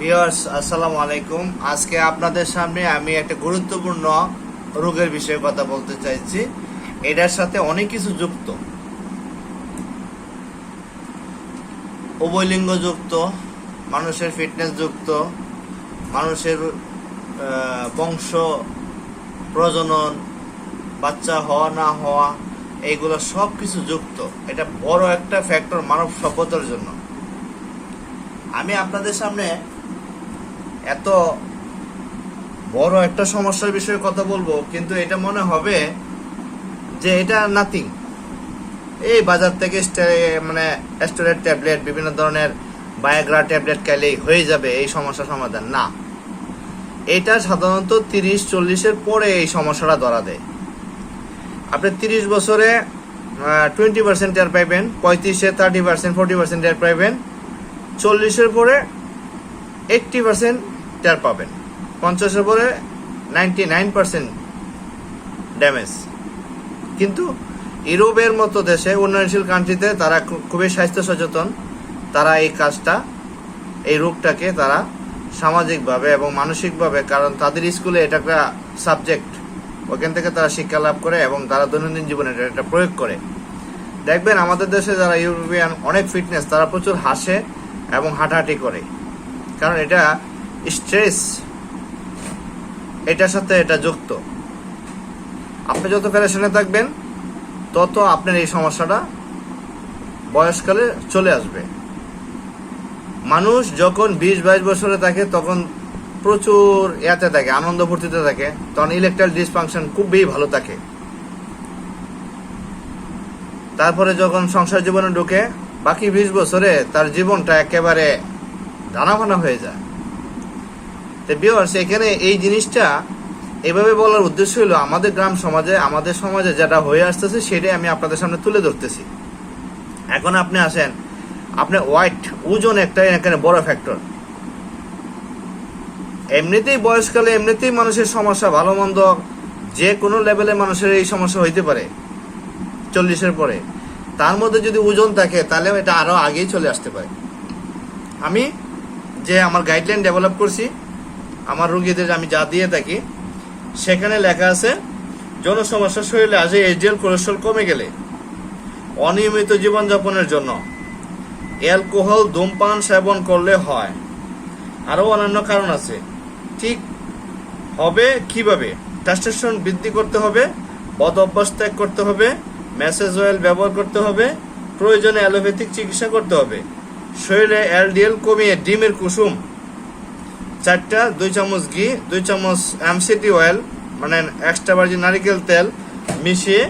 Viewers, আসসালামু আলাইকুম। আজকে আপনাদের সামনে আমি একটা গুরুত্বপূর্ণ রোগের বিষয়ে কথা বলতে চাইছি। এটার সাথে অনেক কিছু যুক্ত। উভয়লিঙ্গ যুক্ত, মানুষের ফিটনেস যুক্ত, মানুষের বংশ প্রজনন, বাচ্চা হওয়া, না হওয়া, এইগুলো সব কিছু যুক্ত। এটা বড় একটা ফ্যাক্টর মানব সভ্যতার জন্য। আমি আপনাদের সামনে এত বড় একটা সমস্যার বিষয়ে কথা বলব, কিন্তু এটা মনে হবে যে এটা নাথিং এই বাজার থেকে মানে স্টোরের ট্যাবলেট, বিভিন্ন ধরনের বায়োগ্রা ট্যাবলেট খাইলেই হয়ে যাবে এই সমস্যার সমাধান। না। এটা সাধারণত তিরিশ, চল্লিশের পরে এই সমস্যাটা ধরা দেয়। আপনি তিরিশ বছরে টোয়েন্টি পার্সেন্ট টের পাইবেন, পঁয়ত্রিশে থার্টি পার্সেন্ট ফোর্টি পার্সেন্ট টের পাইবেন, চল্লিশের পরে এইট্টি পার্সেন্ট টের পাবেন। পঞ্চাশ ওভারে নাইনটি নাইন পার্সেন্ট ড্যামেজ কিন্তু ইউরোপের মতো দেশে, উন্নয়নশীল কান্ট্রিতে তারা খুবই স্বাস্থ্য সচেতন। তারা এই কাজটা, এই রোগটাকে তারা সামাজিকভাবে এবং মানসিকভাবে, কারণ তাদের স্কুলে এটা একটা সাবজেক্ট ওখান থেকে তারা শিক্ষা লাভ করে এবং তারা দৈনন্দিন জীবনে এটা- প্রয়োগ করে। দেখবেন আমাদের দেশে যারা ইউরোপিয়ান, অনেক ফিটনেস তারা প্রচুর হাসে এবং হাঁটাহাঁটি করে। কারণ এটা স্ট্রেস এটার সাথে এটা যুক্ত। আপনি যত প্যারেশনে থাকবেন, তত আপনার এই সমস্যাটা বয়সকালে চলে আসবে। মানুষ যখন বিশ, বাইশ বছরে থাকে, তখন প্রচুর ইয়াতে থাকে, আনন্দ ফুর্তিতে থাকে, তখন ইলেকট্রাল ডিসফাংশন খুবই ভালো থাকে। তারপরে যখন সংসার জীবনে ঢুকে, বাকি বিশ বছরে তার জীবনটা একেবারে দানাভানা হয়ে যায়। তো এখানে এই জিনিসটা এভাবে বলার উদ্দেশ্য হলো আমাদের গ্রাম সমাজে, আমাদের সমাজে যেটা হয়ে আসতেছে সেটাই আমি আপনাদের সামনে তুলে ধরতেছি। এখন আপনি আসেন, আপনি ওয়াইট ওজন একটা এখানে বড় ফ্যাক্টর এমনিতেই বয়সকালে এমনিতেই মানুষের সমস্যা, ভালো মন্দ, যে কোনো লেভেলে মানুষের এই সমস্যা হইতে পারে, চল্লিশের পরে। তার মধ্যে যদি ওজন থাকে, তাহলে এটা আরও আগেই চলে আসতে পারে। আমি যে আমার গাইডলাইন ডেভেলপ করছি আমার রোগীদের আমি যা দিয়ে থাকি, সেখানে লেখা আছে যৌন সমস্যা শরীরে আসে এইচডিএল কোলেস্ট্রল কমে গেলে, অনিয়মিত জীবনযাপনের জন্য অ্যালকোহল, ধূমপান সেবন করলে হয়। আরও অন্যান্য কারণ আছে, ঠিক হবে কীভাবে? টেস্টোস্টেরন বৃদ্ধি করতে হবে বদ অভ্যাস ত্যাগ করতে হবে ম্যাসেজ অয়েল ব্যবহার করতে হবে, প্রয়োজনে অ্যালোপ্যাথিক চিকিৎসা করতে হবে। শরীরে এলডিএল কমিয়ে ডিমের কুসুম চারটা, দুই চামচ ঘি, দুই চামচ এমসিটি অয়েল মানে এক্সট্রা ভার্জিন নারিকেল তেল মিশিয়ে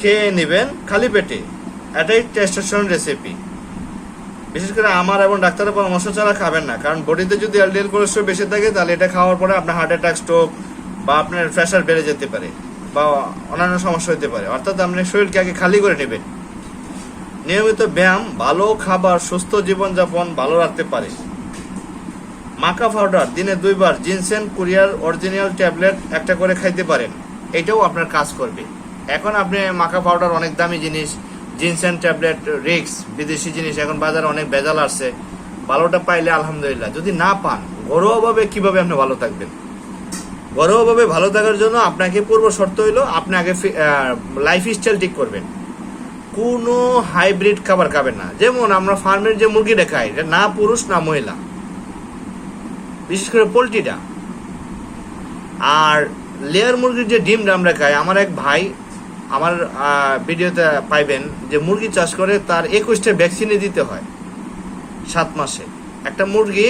খেয়ে নেবেন খালি পেটে। এটাই টেস্টোস্টেরন রেসিপি বিশেষ করে আমার এবং ডাক্তারের পরামর্শ ছাড়া খাবেন না, কারণ বডিতে যদি এলডিএল কোলেস্ট্রল বেশি থাকে, তাহলে এটা খাওয়ার পরে আপনার হার্ট অ্যাটাক স্ট্রোক বা আপনার প্রেশার বেড়ে যেতে পারে বা অন্যান্য সমস্যা হতে পারে। অর্থাৎ আপনি শরীরকে আগে খালি করে নেবেন। নিয়মিত ব্যায়াম, ভালো খাবার, সুস্থ জীবনযাপন, ভালো রাখতে পারে। মাকা পাউডার দিনে দুইবার জিনসেন কুরিয়ার অরিজিনাল ট্যাবলেট একটা করে খাইতে পারেন। এটাও আপনার কাজ করবে। এখন আপনি মাকা পাউডার অনেক দামি জিনিস, জিনসেন ট্যাবলেট রিক্স বিদেশি জিনিস, এখন বাজারে অনেক ভেজাল আসছে। ভালোটা পাইলে আলহামদুলিল্লাহ। যদি না পান, ঘরোয়াভাবে কীভাবে আপনি ভালো থাকবেন? ঘরোয়াভাবে ভালো থাকার জন্য আপনাকে পূর্ব শর্ত হইল আপনি আগে লাইফ স্টাইল ঠিক করবেন। কোনো হাইব্রিড খাবার খাবেন না। যেমন আমরা ফার্মের যে মুরগিটা খাই, এটা না পুরুষ, না মহিলা। বিশেষ করে পোলট্রিটা। আর লেয়ার মুরগির যে ডিমটা আমরা খাই, আমার এক ভাই আমার ভিডিওতে পাইবেন যে মুরগি চাষ করে তার একুশটা ভ্যাকসিনে দিতে হয় সাত মাসে। একটা মুরগি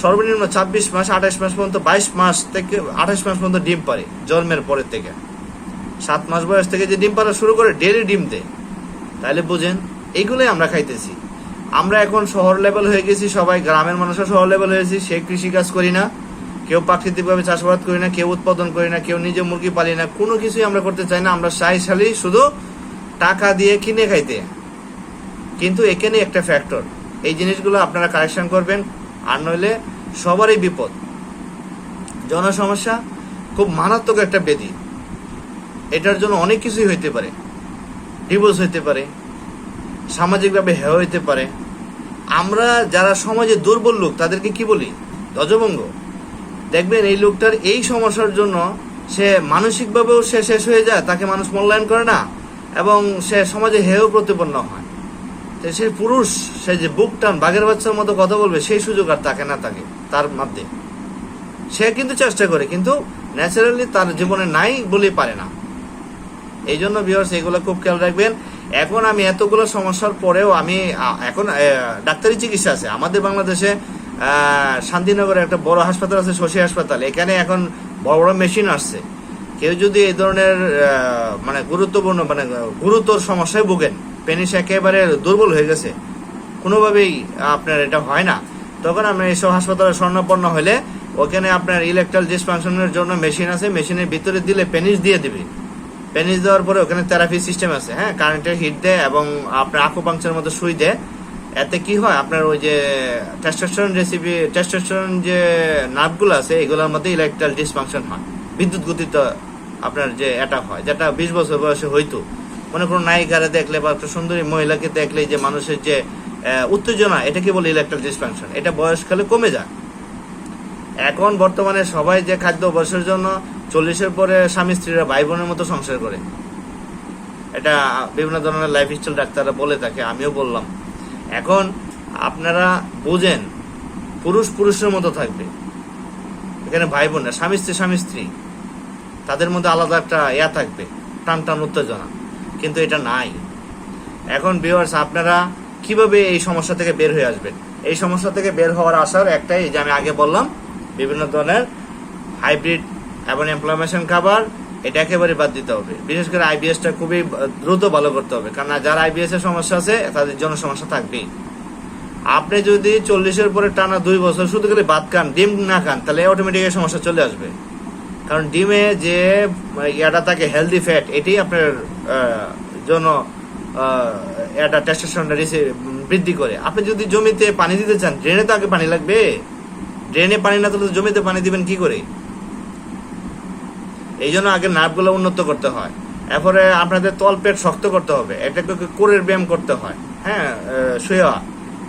সর্বনিম্ন ছাব্বিশ মাস, আঠাশ মাস পর্যন্ত, বাইশ মাস থেকে, আঠাশ মাস পর্যন্ত ডিম পারে, জন্মের পরের থেকে। সাত মাস বয়স থেকে যে ডিম পাড়া শুরু করে ডেলি ডিম দেয়। তাহলে বুঝেন এইগুলোই আমরা খাইতেছি। আমরা এখন শহর লেভেল হয়ে গেছি, সবাই গ্রামের মানুষও শহর লেভেল হয়েছি, সে কৃষিকাজ করি না, কেউ প্রাকৃতিকভাবে চাষাবাদ করি না, কেউ উৎপাদন করি না, কেউ নিজে মুরগি পালি না, কোনো কিছুই আমরা করতে চাই না, আমরা চাই শালি শুধু টাকা দিয়ে কিনে খাইতে। কিন্তু এখানে একটা ফ্যাক্টর এই জিনিসগুলো আপনারা কারেকশন করবেন, আর নইলে সবারই বিপদ। জনসমস্যা খুব মারাত্মক একটা ব্যাধি। এটার জন্য অনেক কিছুই হইতে পারে ডিভোর্স হইতে পারে সামাজিকভাবে হেয় হইতে পারে। আমরা যারা সমাজে দুর্বল লোক, তাদেরকে কি বলি? ধ্বজভঙ্গ। দেখবেন এই লোকটার এই সমস্যার জন্য সে মানসিকভাবেও সে শেষ হয়ে যায়, তাকে মানুষ মূল্যায়ন করে না, এবং সে সমাজে হেয় প্রতিপন্ন হয়। সেই পুরুষ, সে যে বুক টান, বাঘের বাচ্চার মতো কথা বলবে, সেই সুযোগ আর তাকে না থাকে, তার মধ্যে। সে কিন্তু চেষ্টা করে, কিন্তু ন্যাচারালি তার জীবনে নাই বলে পারে না। এই জন্য ভিউয়ার্স এগুলো খুব খেয়াল রাখবেন। এখন আমি এতগুলো সমস্যার পরেও আমি এখন ডাক্তারি চিকিৎসা আছে। আমাদের বাংলাদেশে শান্তিনগরে একটা বড় হাসপাতাল আছে, শশী হাসপাতাল। এখানে এখন বড় বড় মেশিন আসছে। কেউ যদি এই ধরনের মানে গুরুত্বপূর্ণ মানে গুরুতর সমস্যায় ভোগেন, পেনিস একেবারে দুর্বল হয়ে গেছে। কোনোভাবেই আপনার এটা হয় না। তখন আমরা এইসব হাসপাতালে স্বর্ণপন্ন হলে, ওখানে আপনার ইলেকট্রাল ডিসফাংশনের জন্য মেশিন আছে। মেশিনের ভিতরে দিলে পেনিস দিয়ে দিবে। পেনিস দেওয়ার পরে ওখানে থেরাপি সিস্টেম আছে হ্যাঁ? কারেন্টের হিট দেয় এবং আপনার আকুপাংচার মতো সুই দেয়। এতে কি হয়? আপনার ওই যে টেস্টোস্টেরন রেসিপি টেস্টোস্টেরন যে নার্ভগুলো আছে, এগুলোর মধ্যে ইলেকট্রাল ডিসফাংশন হয়। বিদ্যুৎ গতিত আপনার যে এটা হয়, যেটা বিশ বছর বয়সে হইতো। মনে করুন, নায়িকারে দেখলে বা একটা সুন্দরী মহিলাকে দেখলে যে মানুষের যে উত্তেজনা এটাকে বলে ইলেকট্রাল ডিসফাংশন এটা বয়সকালে কমে যায়। এখন বর্তমানে সবাই যে খাদ্য অভ্যাসের জন্য চল্লিশের পরে স্বামী স্ত্রীরা ভাই বোনের মতো সংসার করে। এটা বিভিন্ন ধরনের লাইফ স্টাইল ডাক্তাররা বলে থাকে, আমিও বললাম। এখন আপনারা বুঝেন, পুরুষ পুরুষের মতো থাকবে। এখানে ভাই বোনের স্বামী স্ত্রী স্বামী স্ত্রী, তাদের মধ্যে আলাদা একটা ইয়া থাকবে, টান টান উত্তেজনা। কিন্তু এটা নাই। এখন ভিউয়ার্স আপনারা কীভাবে এই সমস্যা থেকে বের হয়ে আসবেন? এই সমস্যা থেকে বের হওয়ার আসার একটাই, যে আমি আগে বললাম, বিভিন্ন ধরনের হাইব্রিড এবং ইমপ্লামেশন খাবার, এটা একেবারে বাদ দিতে হবে। বিশেষ করে আইবিএসটা খুবই দ্রুত ভালো করতে হবে কারণ যারা আইবিএস এর সমস্যা আছে, তাদের জন্য সমস্যা থাকবেই। আপনি যদি চল্লিশের পরে টানা দুই বছর শুধু করে ভাত খান, ডিম না খান, তাহলে অটোমেটিক এই সমস্যা চলে আসবে। কারণ ডিমে যে ইয়াটা থাকে হেলদি ফ্যাট এটি আপনার জন্য এটা টেস্টোস্টেরনটা বৃদ্ধি করে। আপনি যদি জমিতে পানি দিতে চান ড্রেনে তো আগে পানি লাগবে। ড্রেনে পানি না তুলে জমিতে পানি দিবেন কি করে? এই জন্য আগে নার্ভগুলো উন্নত করতে হয়। এরপরে আপনাদের তল পেট শক্ত করতে হবে। এটাকে কোরের ব্যায়াম করতে হয়? হ্যাঁ শুয়ে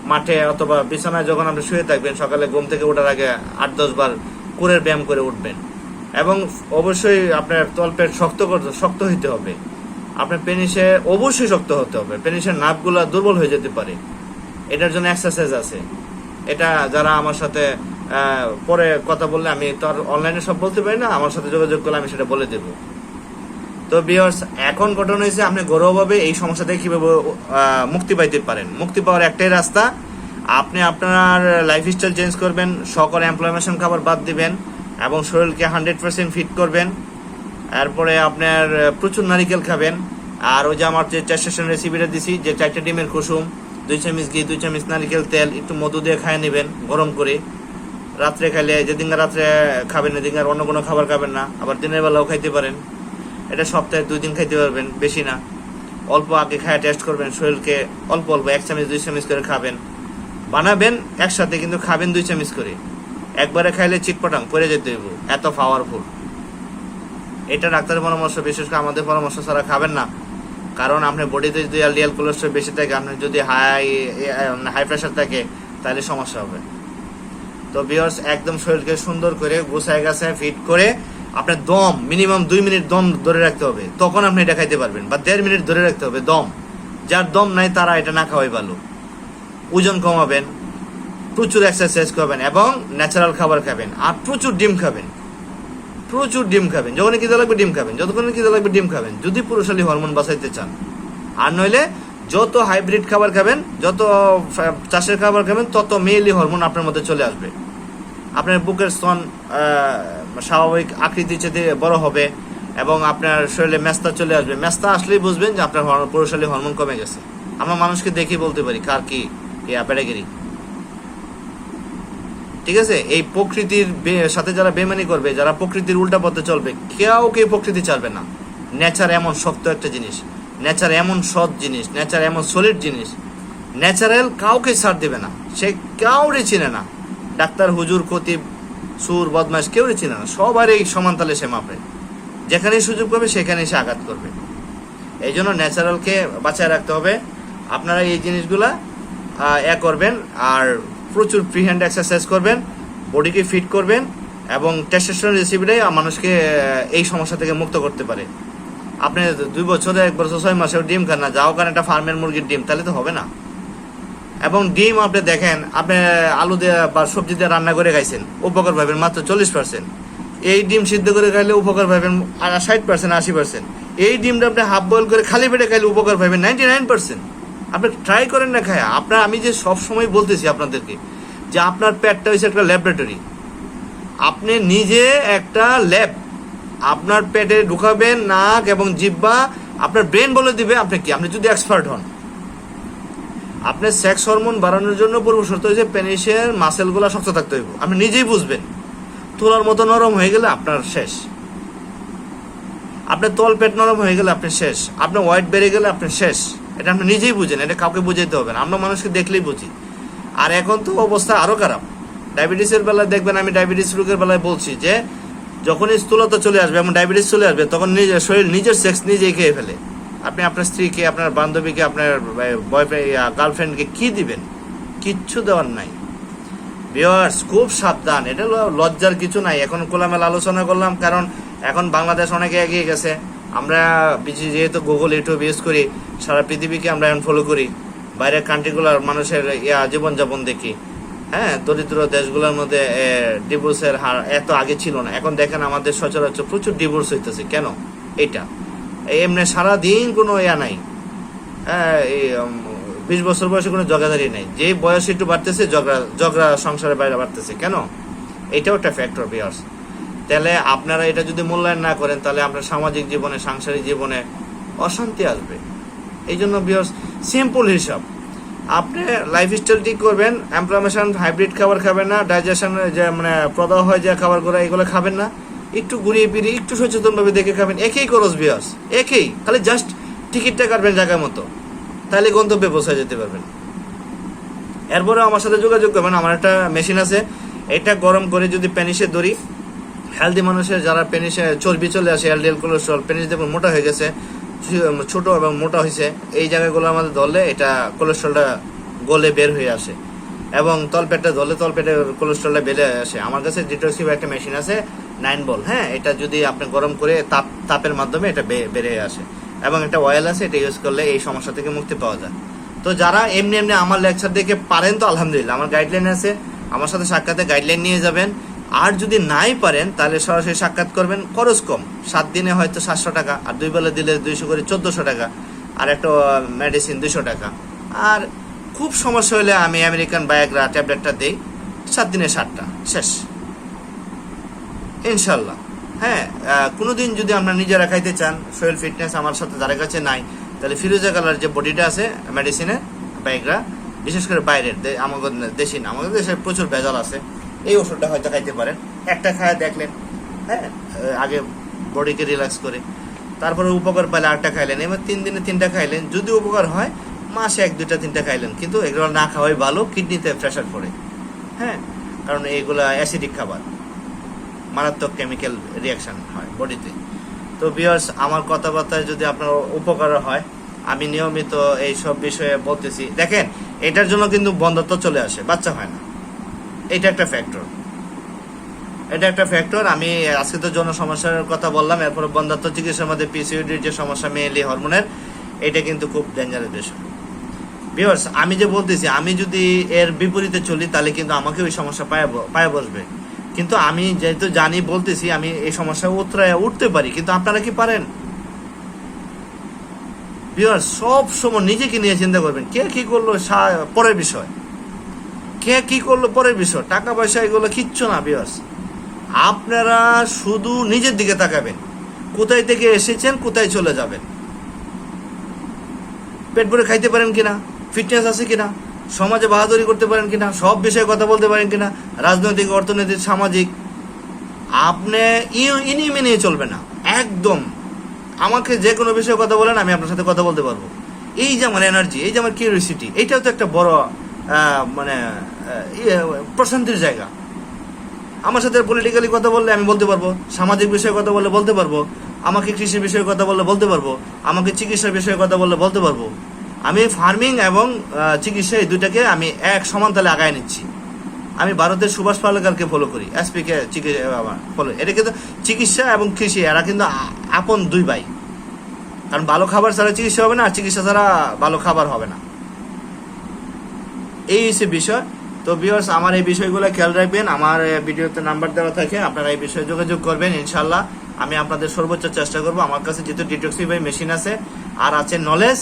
মাঠে অথবা বিছানায় যখন আপনি শুয়ে থাকবেন, সকালে ঘুম থেকে ওঠার আগে আট, দশ বার কোরের ব্যায়াম করে উঠবেন। এবং অবশ্যই আপনার তলপেট শক্ত করতে, শক্ত হইতে হবে। আপনার পেনিসে অবশ্যই শক্ত হতে হবে। পেনিসের নার্ভগুলো দুর্বল হয়ে যেতে পারে। এটার জন্য এক্সারসাইজ আছে। এটা যারা আমার সাথে পরে কথা বললে আমি তো আর অনলাইনে সব বলতে পারি না, আমার সাথে যোগাযোগ করলে আমি সেটা বলে দেবো। তো বিয়ার্স এখন ঘটনা হয়েছে, আপনি ঘরোয়াভাবে এই সমস্যা থেকে কীভাবে মুক্তি পাইতে পারেন? মুক্তি পাওয়ার একটাই রাস্তা, আপনি আপনার লাইফস্টাইল চেঞ্জ করবেন, সকল এমপ্লয়মেশন খাবার বাদ দিবেন, এবং শরীরকে হান্ড্রেড পার্সেন্ট ফিট করবেন, এরপরে আপনার প্রচুর নারিকেল খাবেন, আর ওই যে আমার যে টেস্টেশন রেসিপিটা দিছি, যে চারটে ডিমের কুসুম, দুই চামচ ঘি, দুই চামচ নারিকেল তেল, একটু মধু দিয়ে খায় নেবেন, গরম করে। রাত্রে খাইলে, যেদিন রাত্রে খাবেন এদিন আর অন্য কোনো খাবার খাবেন না, আবার দিনের বেলাও খাইতে পারেন। এটা সপ্তাহে দুই দিন খাইতে পারবেন, বেশি না। অল্প আগে খায় টেস্ট করবেন, শরীরকে অল্প অল্প এক চামচ, দুই চামচ করে খাবেন। বানাবেন একসাথে, কিন্তু খাবেন দুই চামচ করে। একবারে খাইলে চিটপটাং পরে যেতে হইব, এত পাওয়ারফুল এটা ডাক্তারের পরামর্শ, বিশেষ করে আমাদের পরামর্শ ছাড়া খাবেন না। কারণ আপনার বডিতে যদি এলডিএল কোলেস্ট্রল বেশি থাকে আপনার যদি হাই হাই প্রেশার থাকে, তাহলে সমস্যা হবে। তো বিয়ার্স একদম শরীরকে সুন্দর করে গোছায় গাছায় ফিট করে আপনার দম মিনিমাম দুই মিনিট দম ধরে রাখতে হবে। তখন আপনি এটা খাইতে পারবেন বা দেড় মিনিট ধরে রাখতে হবে দম। যার দম নাই, তারা এটা না খাওয়াই ভালো। ওজন কমাবেন, প্রচুর এক্সারসাইজ করবেন এবং ন্যাচারাল খাবার খাবেন আর প্রচুর ডিম খাবেন। প্রচুর ডিম খাবেন যখন খিদে লাগবে ডিম খাবেন, যতক্ষণ খিদে লাগবে ডিম খাবেন। যদি পুরুষালী হরমোন বাঁচাইতে চান। আর নইলে যত হাইব্রিড খাবার খাবেন, যত চাষের খাবার খাবেন, তত মেয়েলি হরমোন আপনার মধ্যে চলে আসবে। আপনার বুকের স্তন স্বাভাবিক আকৃতি চেতে বড় হবে এবং আপনার শরীরে মেস্তা চলে আসবে। মেস্তা আসলেই বুঝবেন যে আপনার পুরুষালী হরমোন কমে গেছে। আমরা মানুষকে দেখেই বলতে পারি, কার কি প্যাডাগিরি ঠিক আছে? এই প্রকৃতির সাথে যারা বেমানি করবে, যারা প্রকৃতির উল্টা পথে চলবে, কেউ কেউ প্রকৃতি চালবে না। নেচার এমন শক্ত একটা জিনিস। নেচার এমন সৎ জিনিস নেচার এমন সলিড জিনিস। ন্যাচারাল কাউকে ছাড় দেবে না। সে কাউরে চিনে না। ডাক্তার, হুজুর, খতিব, সুর বদমাস কেউরে চিনে না। সবার এই সমান তালে সে মাপে। যেখানে সুযোগ পাবে সেখানে সে আঘাত করবে। এই জন্য ন্যাচারালকে বাঁচায় রাখতে হবে। আপনারা এই জিনিসগুলা এ করবেন আর প্রচুর ফ্রি হ্যান্ড এক্সারসাইজ করবেন বডিকে ফিট করবেন এবং টেস্টোস্টেরন রেসিপিটাই মানুষকে এই সমস্যা থেকে মুক্ত করতে পারে। আপনি দুই বছরে এক বছর ছয় মাসেও ডিম খান না, যাও খান একটা ফার্মের মুরগির ডিম, তাহলে তো হবে না। এবং ডিম আপনি দেখেন, আপনি আলু দিয়ে বা সবজি দিয়ে রান্না করে খাইছেন, উপকার পাবেন মাত্র চল্লিশ পার্সেন্ট এই ডিম সিদ্ধ করে খাইলে উপকার পাবেন ষাট পার্সেন্ট আশি পার্সেন্ট এই ডিমটা আপনি হাফ বয়েল করে খালি পেটে খাইলে উপকার পাবেন নাইনটি নাইন পার্সেন্ট আপনি ট্রাই করেন না খায়। আপনার, আমি যে সব সময় বলতেছি আপনাদেরকে যে আপনার পেটটা হচ্ছে একটা ল্যাবরেটরি আপনি নিজে একটা ল্যাব আপনার পেটে ঢুকাবেন নাক এবং জিব্বা, আপনার ব্রেন বলে দিবে আপনি কি? আপনি যদি এক্সপার্ট হন। আপনার সেক্স হরমোন বাড়ানোর জন্য পূর্ব শর্ত হয়েছে পেনিসের মাসেলগুলো শক্ত থাকতে হইব। আপনি নিজেই বুঝবেন। তোলার মতো নরম হয়ে গেলে আপনার শেষ। আপনার তল পেট নরম হয়ে গেলে আপনি শেষ। আপনার ওয়েট বেড়ে গেলে আপনি শেষ। এটা আপনি নিজেই বুঝেন, এটা কাউকে বুঝাইতে হবে না। আমরা মানুষকে দেখলেই বুঝি। আর এখন তো অবস্থা আরও খারাপ। ডায়াবেটিসের বেলায় দেখবেন, আমি ডায়াবেটিস রোগের বেলায় বলছি যে যখনই স্থূলতা চলে আসবে, এবং ডায়াবেটিস চলে আসবে, তখন নিজের শরীর নিজের সেক্স নিজেই খেয়ে ফেলে। আপনি আপনার স্ত্রীকে, আপনার বান্ধবীকে, আপনার বয়ফ্রেন্ড গার্লফ্রেন্ডকে কি দিবেন? কিচ্ছু দেওয়ার নাই। ভিওয়ার্স খুব সাবধান। এটা লজ্জার কিছু নাই। এখন খোলামেলা আলোচনা করলাম, কারণ এখন বাংলাদেশ অনেকে এগিয়ে গেছে। আমরা বিশেষ যেহেতু গুগল ইউটিউব ইউজ করি, সারা পৃথিবীকে আমরা এখন ফলো করি। বাইরের কান্ট্রিগুলোর মানুষের ইয়া জীবনযাপন দেখি। হ্যাঁ দরিদ্র দেশগুলোর মধ্যে ডিভোর্সের হার এত আগে ছিল না। এখন দেখেন আমাদের সচরাচর প্রচুর ডিভোর্স হইতেছে। কেন? এটা এমনি সারাদিন কোনো ইয়া নাই। হ্যাঁ বিশ বছর বয়সে কোনো জগাদারি নেই। যে বয়স একটু বাড়তেছে, ঝগড়া ঝগড়া সংসারের বাইরে বাড়তেছে। কেন? এটাও একটা ফ্যাক্টর বিয়ার্স তাহলে আপনারা এটা যদি মূল্যায়ন না করেন, তাহলে আপনার সামাজিক জীবনে, সাংসারিক জীবনে অশান্তি আসবে। এই জন্য বিয়ার্স সিম্পল হিসাব। আপনি লাইফস্টাইল ঠিক করবেন এমপ্লামেশন হাইব্রিড খাবার খাবেন না ডাইজেশন যে মানে প্রদাহ হয় যে খাবারগুলো, এগুলো খাবেন না। একটু ঘুরিয়ে ফিরিয়ে, একটু সচেতনভাবে দেখে খাবেন। একেই করস বিয়াস, একেই। খালি জাস্ট টিকিটটা কাটবেন জায়গা মতো। তাহলে গন্তব্যে পৌঁছে যেতে পারবেন। এরপরে আমার সাথে যোগাযোগ করবেন। আমার একটা মেশিন আছে। এটা গরম করে যদি প্যানিসে দড়ি হেলদি মানুষের যারা পেনিসে চর্বি চলে আসে এলডিএল কোলেস্ট্রল পেনিস দেখুন মোটা হয়ে গেছে। ছোট এবং মোটা হয়েছে, এই জায়গাগুলো আমাদের ধরলে এটা কোলেস্ট্রলটা গলে বের হয়ে আসে। এবং তলপেটটা ধরলে তলপেটের কোলেস্ট্রলটা বেড়ে আসে। আমার কাছে ডিটোক্সিভ একটা মেশিন আছে নাইন বল হ্যাঁ? এটা যদি আপনি গরম করে তাপ, তাপের মাধ্যমে এটা বেড়ে আসে। এবং একটা অয়েল আছে, এটা ইউজ করলে এই সমস্যা থেকে মুক্তি পাওয়া যায়। তো যারা এমনি এমনি আমার লেকচার দেখে পারেন তো, আলহামদুলিল্লাহ। আমার গাইডলাইন আছে, আমার সাথে সাক্ষাতে গাইডলাইন নিয়ে যাবেন। আর যদি নাই পারেন তাহলে সরাসরি সাক্ষাৎ করবেন খরচ কম। সাত দিনে হয়তো সাতশো টাকা আর দুই বেলা দিলে দুইশো করে চোদ্দোশো টাকা আর একটা মেডিসিন দুইশো টাকা। আর খুব সমস্যা হলে আমি আমেরিকান বায়োগ্রা ট্যাবলেটটা দিই সাত দিনে ষাটটা শেষ। ইনশাল্লাহ। হ্যাঁ আহ, কোনোদিন যদি আমরা নিজেরা খাইতে চান শরীর ফিটনেস আমার সাথে যাদের কাছে নাই তাহলে ফিরোজা কালার যে বডিটা আছে মেডিসিনের বাইকরা বিশেষ করে বাইরের আমাদের দেশি না আমাদের দেশে প্রচুর ভেজাল আছে। এই ওষুধটা হয়তো খাইতে পারেন। একটা খায় দেখলেন হ্যাঁ আগে বডিকে রিল্যাক্স করে। তারপরে উপকার পাইলে আটটা খাইলেন, এবার তিন দিনে তিনটা খাইলেন। যদি উপকার হয়, মাসে এক, দুইটা, তিনটা খাইলেন। কিন্তু এগুলো না খাওয়াই ভালো, কিডনিতে প্রেশার পড়ে। হ্যাঁ কারণ এইগুলা অ্যাসিডিক খাবার। মারাত্মক কেমিক্যাল রিয়াকশন হয় বডিতে। তো বিয়ার্স আমার কথাবার্তায় যদি আপনার উপকার হয়, আমি নিয়মিত এই সব বিষয়ে বলতেছি। দেখেন, এটার জন্য কিন্তু বন্ধত্ব চলে আসে, বাচ্চা হয় না। এটা একটা ফ্যাক্টর এটা একটা ফ্যাক্টর আমি আজকে তো জনসমস্যার কথা বললাম, এরপরে বন্ধাত্ম চিকিৎসার মধ্যে পিসিউডির যে সমস্যা মেয়েলি হরমোনের এটা কিন্তু খুব ডেঞ্জারাস বিষয় বিয়ার্স আমি যে বলতেছি, আমি যদি এর বিপরীতে চলি, তাহলে কিন্তু আমাকে ওই সমস্যা পায়ে পায়ে বসবে। কিন্তু আমি যেহেতু জানি, বলতেছি, আমি এই সমস্যা উতরায় উঠতে পারি, কিন্তু আপনারা কি পারেন? বিয়ার্স সব সময় নিজেকে নিয়ে চিন্তা করবেন, কে কি করল পরের বিষয়। কে কি করল পরের বিষয় টাকা পয়সা এগুলো কিচ্ছু না বিয়ার্স আপনারা শুধু নিজের দিকে তাকাবেন। কোথায় থেকে এসেছেন, কোথায় চলে যাবেন? পেট ভরে খাইতে পারেন কিনা? ফিটনেস আছে কিনা? সমাজে বাহাদুরি করতে পারেন কিনা? সব বিষয়ে কথা বলতে পারেন কিনা? রাজনৈতিক, অর্থনৈতিক, সামাজিক। আপনি ইনি মেনে চলবে না। একদম। আমাকে যে কোনো বিষয়ে কথা বলেন, আমি আপনার সাথে কথা বলতে পারব। এই যে আমার এনার্জি এই যে আমার কিউরিয়াসিটি এইটাও তো একটা বড় মানে ইয়ে, প্রশান্তির জায়গা। আমার সাথে পলিটিক্যালি কথা বললে আমি বলতে পারব সামাজিক বিষয়ে কথা বললে বলতে পারব আমাকে কৃষি বিষয়ে কথা বললে বলতে পারব আমাকে চিকিৎসার বিষয়ে কথা বললে বলতে পারব। আমি ফার্মিং এবং চিকিৎসা এই দুটাকে আমি এক সমান তালে আগায় নিচ্ছি। আমি ভারতের সুভাষ পালেকারকে ফলো করি এসপিকে ফলো এটা কিন্তু চিকিৎসা এবং কৃষি এরা কিন্তু আপন দুই ভাই। কারণ ভালো খাবার ছাড়া চিকিৎসা হবে না আর চিকিৎসা ছাড়া ভালো খাবার হবে না। এই হচ্ছে বিষয়। তো বিয়ার্স আমার এই বিষয়গুলো খেয়াল রাখবেন, আমার ভিডিওতে নাম্বার দেওয়া থাকে, আপনারা এই বিষয়ে যোগাযোগ করবেন ইনশাল্লাহ আমি আপনাদের সর্বোচ্চ চেষ্টা করব, আমার কাছে যেহেতু ডিটক্সিফাই মেশিন আছে, আর আছে নলেজ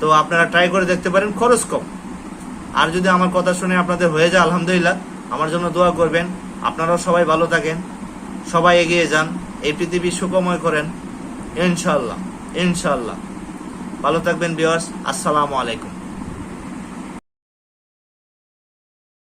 তো আপনারা ট্রাই করে দেখতে পারেন খরচ কম। আর যদি আমার কথা শুনে আপনাদের হয়ে যায়, আলহামদুলিল্লাহ, আমার জন্য দোয়া করবেন, আপনারাও সবাই ভালো থাকেন, সবাই এগিয়ে যান, এই পৃথিবী সুখময় করেন ইনশাল্লাহ ইনশাল্লাহ ভালো থাকবেন বিয়ার্স আসসালামু আলাইকুম।